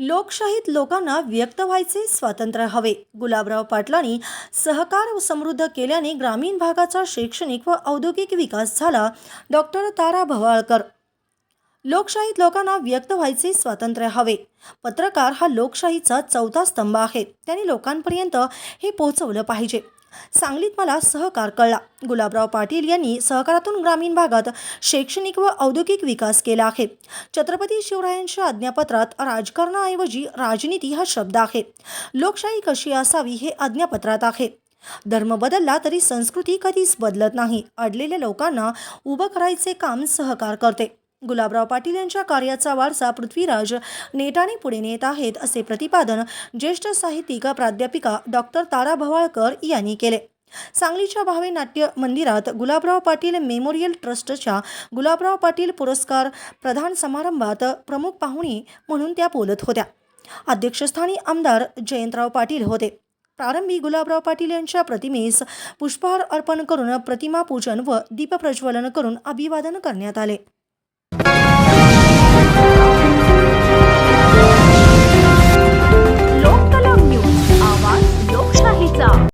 लोकशाहीत लोकांना व्यक्त व्हायचे स्वातंत्र्य हवे. गुलाबराव पाटलांनी सहकार समृद्ध केल्याने ग्रामीण भागाचा शैक्षणिक व औद्योगिक विकास झाला. डॉक्टर तारा भवाळकर लोकशाहीत लोकांना व्यक्त व्हायचे स्वातंत्र्य हवे. पत्रकार हा लोकशाहीचा चौथा स्तंभ आहे. त्याने लोकांपर्यंत हे पोहोचवलं पाहिजे. सांगलीत मला सहकार कळला. गुलाबराव पाटील यांनी सहकारातून ग्रामीण भागात शैक्षणिक व औद्योगिक विकास केला आहे. छत्रपती शिवरायांच्या आज्ञापत्रात राजकारणाऐवजी राजनीती हा शब्द आहे. लोकशाही कशी असावी हे आज्ञापत्रात आहे. धर्म बदलला तरी संस्कृती कधीच बदलत नाही. अडलेल्या लोकांना उभं करायचे काम सहकार करते. गुलाबराव पाटील यांच्या कार्याचा वारसा पृथ्वीराज नेटाने पुढे नेत आहेत असे प्रतिपादन ज्येष्ठ साहित्यिक प्राध्यापिका डॉक्टर तारा भवाळकर यांनी केले. सांगलीच्या भावे नाट्य मंदिरात गुलाबराव पाटील मेमोरियल ट्रस्टच्या गुलाबराव पाटील पुरस्कार प्रधान समारंभात प्रमुख पाहुणे म्हणून त्या बोलत होत्या. अध्यक्षस्थानी आमदार जयंतराव पाटील होते. प्रारंभी गुलाबराव पाटील यांच्या प्रतिमेस पुष्पहार अर्पण करून प्रतिमा पूजन व दीपप्रज्वलन करून अभिवादन करण्यात आले.